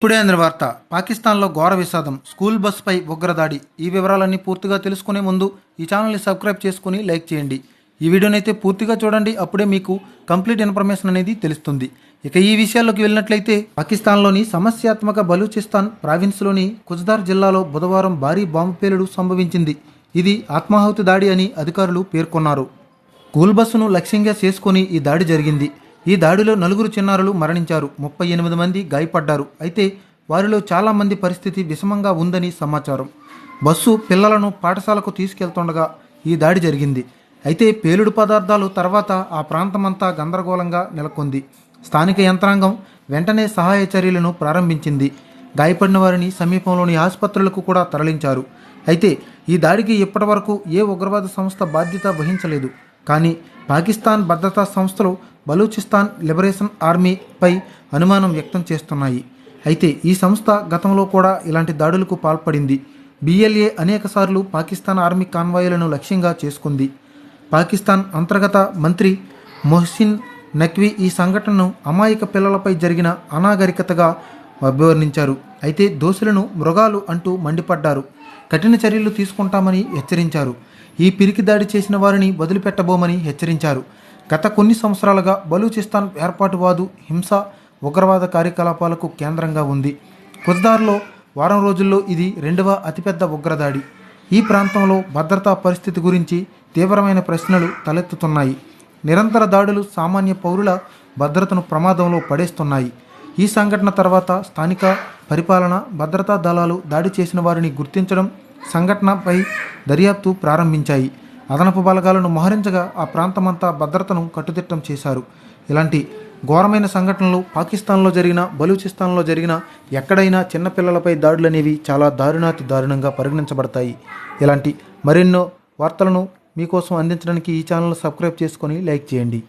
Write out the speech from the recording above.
ఇప్పుడే అందిన వార్త. పాకిస్తాన్లో ఘోర విషాదం. స్కూల్ బస్సుపై ఉగ్రదాడి. ఈ వివరాలన్నీ పూర్తిగా తెలుసుకునే ముందు ఈ ఛానల్ని సబ్స్క్రైబ్ చేసుకుని లైక్ చేయండి. ఈ వీడియోనైతే పూర్తిగా చూడండి. అప్పుడే మీకు కంప్లీట్ ఇన్ఫర్మేషన్ అనేది తెలుస్తుంది. ఇక ఈ విషయాల్లోకి వెళ్ళినట్లయితే పాకిస్తాన్లోని సమస్యాత్మక బలూచిస్తాన్ ప్రావిన్స్లోని కుజ్దార్ జిల్లాలో బుధవారం భారీ బాంబు పేలుడు సంభవించింది. ఇది ఆత్మాహుతి దాడి అని అధికారులు పేర్కొన్నారు. స్కూల్ బస్సును లక్ష్యంగా చేసుకుని ఈ దాడి జరిగింది. ఈ దాడిలో నలుగురు చిన్నారులు మరణించారు. ముప్పై ఎనిమిది మంది గాయపడ్డారు. అయితే వారిలో చాలామంది పరిస్థితి విషమంగా ఉందని సమాచారం. బస్సు పిల్లలను పాఠశాలకు తీసుకెళ్తుండగా ఈ దాడి జరిగింది. అయితే పేలుడు పదార్థాలు తర్వాత ఆ ప్రాంతమంతా గందరగోళంగా నెలకొంది. స్థానిక యంత్రాంగం వెంటనే సహాయ చర్యలను ప్రారంభించింది. గాయపడిన వారిని సమీపంలోని ఆసుపత్రులకు కూడా తరలించారు. అయితే ఈ దాడికి ఇప్పటివరకు ఏ ఉగ్రవాద సంస్థ బాధ్యత వహించలేదు. కానీ పాకిస్తాన్ భద్రతా సంస్థలు బలూచిస్తాన్ లిబరేషన్ ఆర్మీపై అనుమానం వ్యక్తం చేస్తున్నాయి. అయితే ఈ సంస్థ గతంలో కూడా ఇలాంటి దాడులకు పాల్పడింది. బిఎల్ఏ అనేకసార్లు పాకిస్తాన్ ఆర్మీ కాన్వాయులను లక్ష్యంగా చేసుకుంది. పాకిస్తాన్ అంతర్గత మంత్రి మొహసిన్ నక్వీ ఈ సంఘటనను అమాయక పిల్లలపై జరిగిన అనాగరికతగా అభివర్ణించారు. అయితే దోషులను మృగాలు అంటూ మండిపడ్డారు. కఠిన చర్యలు తీసుకుంటామని హెచ్చరించారు. ఈ పిరికి దాడి చేసిన వారిని వదిలిపెట్టబోమని హెచ్చరించారు. గత కొన్ని సంవత్సరాలుగా బలూచిస్తాన్ ఏర్పాటువాదు హింస ఉగ్రవాద కార్యకలాపాలకు కేంద్రంగా ఉంది. కుజ్దార్లో వారం రోజుల్లో ఇది రెండవ అతిపెద్ద ఉగ్రదాడి. ఈ ప్రాంతంలో భద్రతా పరిస్థితి గురించి తీవ్రమైన ప్రశ్నలు తలెత్తుతున్నాయి. నిరంతర దాడులు సామాన్య పౌరుల భద్రతను ప్రమాదంలో పడేస్తున్నాయి. ఈ సంఘటన తర్వాత స్థానిక పరిపాలన భద్రతా దళాలు దాడి చేసిన వారిని గుర్తించడం సంఘటనపై దర్యాప్తు ప్రారంభించాయి. అదనపు బలగాలను మోహరించగా ఆ ప్రాంతమంతా భద్రతను కట్టుదిట్టం చేశారు. ఇలాంటి ఘోరమైన సంఘటనలు పాకిస్తాన్లో జరిగిన బలూచిస్తాన్లో జరిగిన ఎక్కడైనా చిన్నపిల్లలపై దాడులు అనేవి చాలా దారుణాతి దారుణంగా పరిగణించబడతాయి. ఇలాంటి మరెన్నో వార్తలను మీకోసం అందించడానికి ఈ ఛానల్ సబ్స్క్రైబ్ చేసుకొని లైక్ చేయండి.